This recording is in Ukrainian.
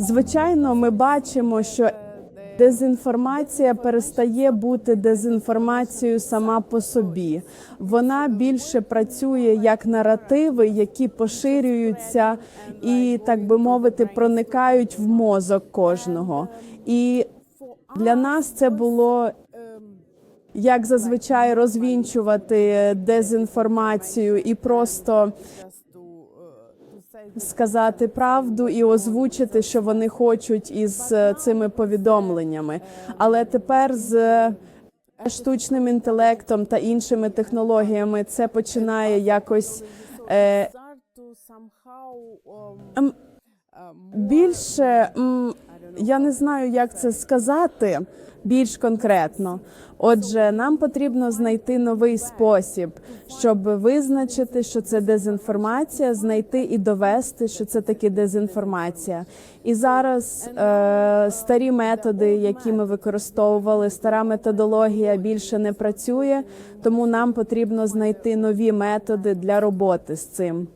Звичайно, ми бачимо, що дезінформація перестає бути дезінформацією сама по собі. Вона більше працює як наративи, які поширюються і, так би мовити, проникають в мозок кожного. І для нас це було як зазвичай розвінчувати дезінформацію і просто сказати правду і озвучити, що вони хочуть із е, цими повідомленнями. Але тепер з е, штучним інтелектом та іншими технологіями це починає якось е, ем, більше я не знаю, як це сказати більш конкретно. Отже, нам потрібно знайти новий спосіб, щоб визначити, що це дезінформація, знайти і довести, що це таки дезінформація. І зараз е, старі методи, які ми використовували, стара методологія більше не працює, тому нам потрібно знайти нові методи для роботи з цим.